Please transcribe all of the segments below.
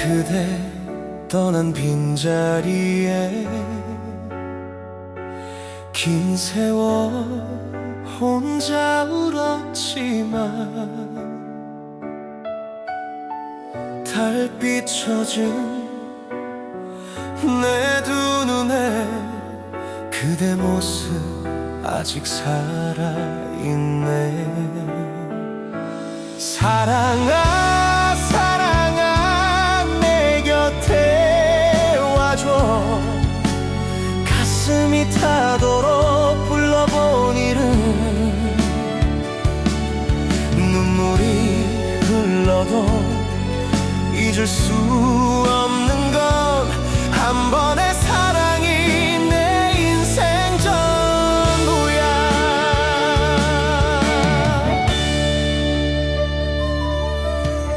끝에 떠난 빈자리에 긴 세월 혼자 울었지만 달빛 젖은 내 두 눈에 그대 모습 아직 살아있네. 사랑아 수 없는 건 한 번의 사랑이 내 인생 전부야.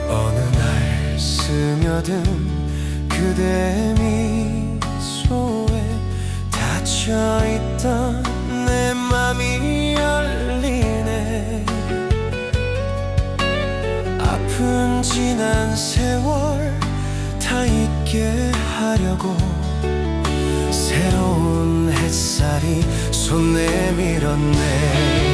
어느 날 스며든 그대의 미소에 닫혀있던 아픈 지난 세월 다 잊게 하려고 새로운 햇살이 손 내밀었네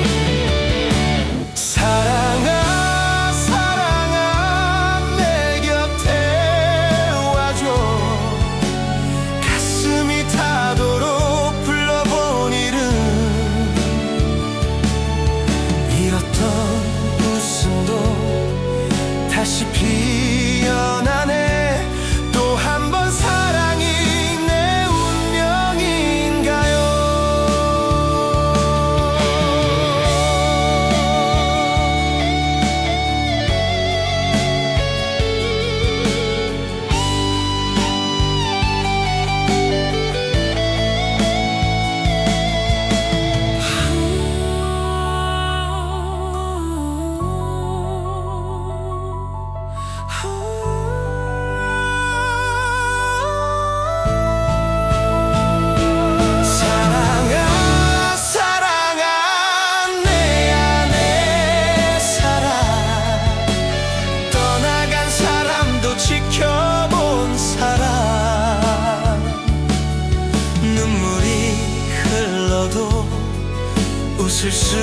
웃을 수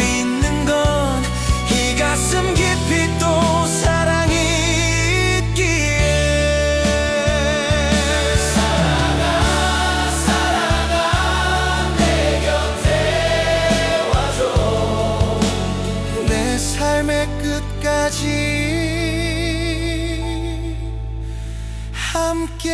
있는 건 이 가슴 깊이 또 사랑이 있기에. 사랑아 사랑아 내 곁에 와줘. 내 삶의 끝까지 함께